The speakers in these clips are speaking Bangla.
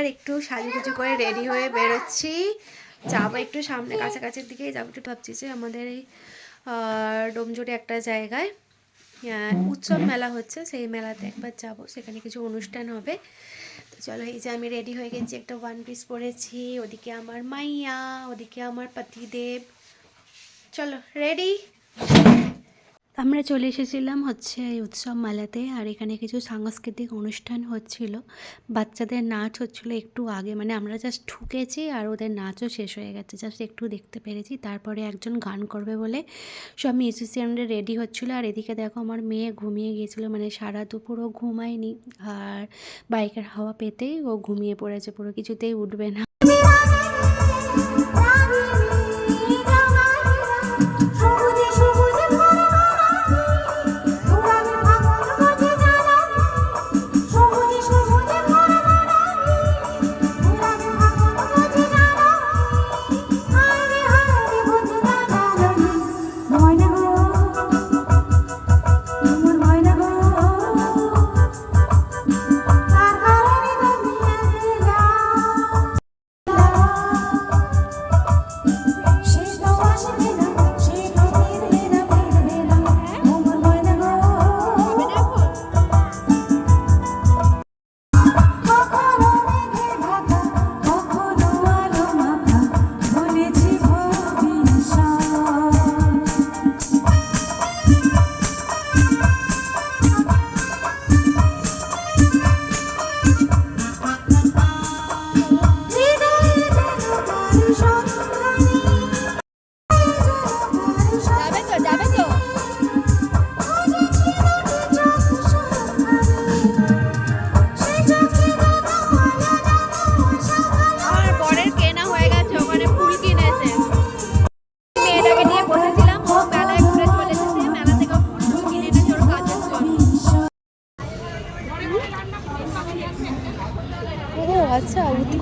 এবার একটু সাজুগুজু করে রেডি হয়ে বেরোচ্ছি। যাব একটু সামনে কাছাকাছির দিকেই, যাব একটু ভাবছি যে আমাদের এই ডোমজুড়ে একটা জায়গায় উৎসব মেলা হচ্ছে, সেই মেলাতে একবার যাব, সেখানে কিছু অনুষ্ঠান হবে। তো চলো এই যে আমি রেডি হয়ে গেছি, একটা ওয়ান পিস পরেছি, ওদিকে আমার মাইয়া, ওদিকে আমার পতিদেব। চলো রেডি আমরা চলে এসেছিলাম হচ্ছে এই উৎসব মেলাতে আর এখানে কিছু সাংস্কৃতিক অনুষ্ঠান হচ্ছিল। বাচ্চাদের নাচ হচ্ছিল একটু আগে মানে আমরা জাস্ট ঢুকেছি আর ওদের নাচও শেষ হয়ে গেছে জাস্ট একটু দেখতে পেরেছি। তারপরে একজন গান করবে বলে সব মিউজিশিয়ানরা রেডি হচ্ছিল আর এদিকে দেখো আমার মেয়ে ঘুমিয়ে গিয়েছিল মানে সারা দুপুর ও ঘুমায়নি। আর বাইকের হাওয়া পেতেই ও ঘুমিয়ে পড়েছে, পুরো কিছুতেই উঠবে না।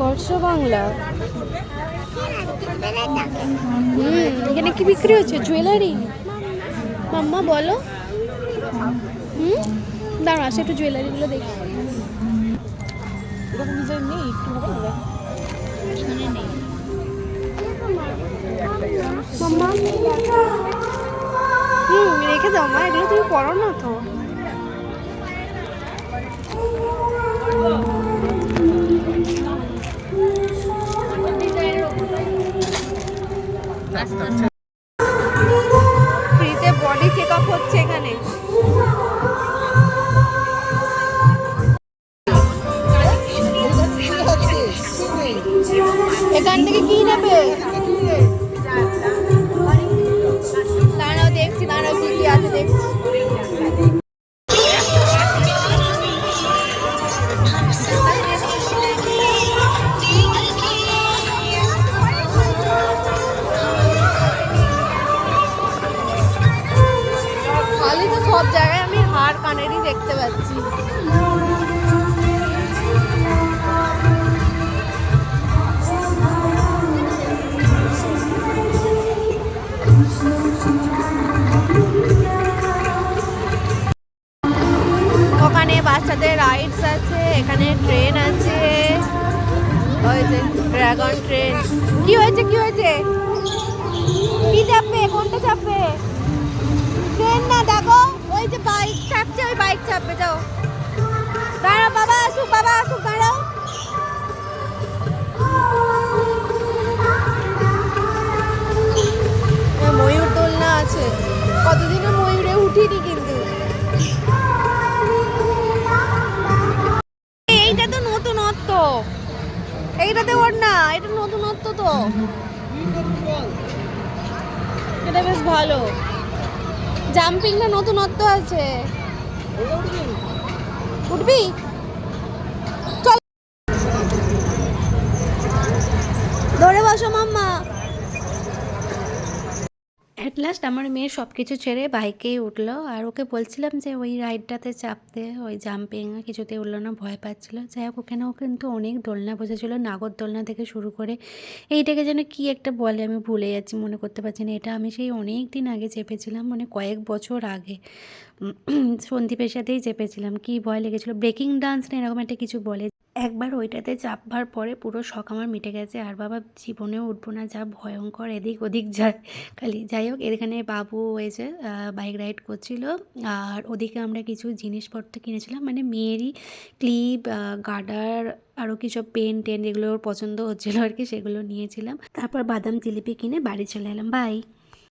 আচ্ছা বাংলা? হুম এখানে কি বিক্রি হচ্ছে? জুয়েলারি? মাম্মা বলো। হুম দাঁড়া আসে একটু জুয়েলারিগুলো দেখি। নেই? একটু মাম্মা? হুম রেখে দাও মা এগুলো তুমি পড়ো না তো। বডি চেক হচ্ছে এখানে। এখান থেকে কি নেবে? দাঁড়াও, দেখছি দাঁড়াও কি কি আছে, দেখছি। ওখানে বাচ্চাদের রাইডস আছে, এখানে ট্রেন আছে। ওই যে ড্রাগন ট্রেন কি হয়েছে কি হয়েছে? কি চাপবে? কোনটা চাপবে? ট্রেন না, দেখো, ওই যে বাইক চাপছে, ওই বাইক চাপবে, যাও। দাঁড়াও, বাবা আসুক বাবা আসুক, দাঁড়াও। ময়ূর দোলনা আছে। কতদিনে ময়ূরে উঠিনি কিন্তু। এইটাতে ওর না, এটা নতুনত্ব তো। এটা বেশ ভালো। জাম্পিংটা নতুনত্ব আছে। উঠবি? চল। ধরে বসো, মাম্মা। লাস্ট আমার মেয়ে সব কিছু ছেড়ে বাইকেই উঠল আর ওকে বলছিলাম যে ওই রাইডটাতে চাপতে, ওই জাম্পিং কিছুতে উঠল না, ভয় পাচ্ছিলো। যাই হোক, ওখানেও কিন্তু অনেক দোলনা বসেছিলো, নাগর দোলনা থেকে শুরু করে এইটাকে যেন কি একটা বলে আমি ভুলে যাচ্ছি, মনে করতে পারছি না। এটা আমি সেই অনেক দিন আগে চেপেছিলাম মানে কয়েক বছর আগে। সন্দীপের সাথেই চেপেছিলাম। কি ভয় লেগেছিলো? ব্রেকিং ডান্স না এরকম একটা কিছু বলে। একবার ওইটাতে চাপবার পরে পুরো শখ আমার মিটে গেছে। আর বাবা জীবনেও উঠবো না, যা ভয়ঙ্কর, এদিক ওদিক যায়। খালি যাই হোক, এখানে বাবু হয়েছে বাইক রাইড করছিল। আর ওদিকে আমরা কিছু জিনিসপত্র কিনেছিলাম মানে মেয়েরই ক্লিপ গার্ডার আরও কিছু পেন টেন যেগুলো ওর পছন্দ হচ্ছিল আর কি, সেগুলো নিয়েছিলাম। তারপর বাদাম জিলিপি কিনে বাড়ি চলে এলাম। বাই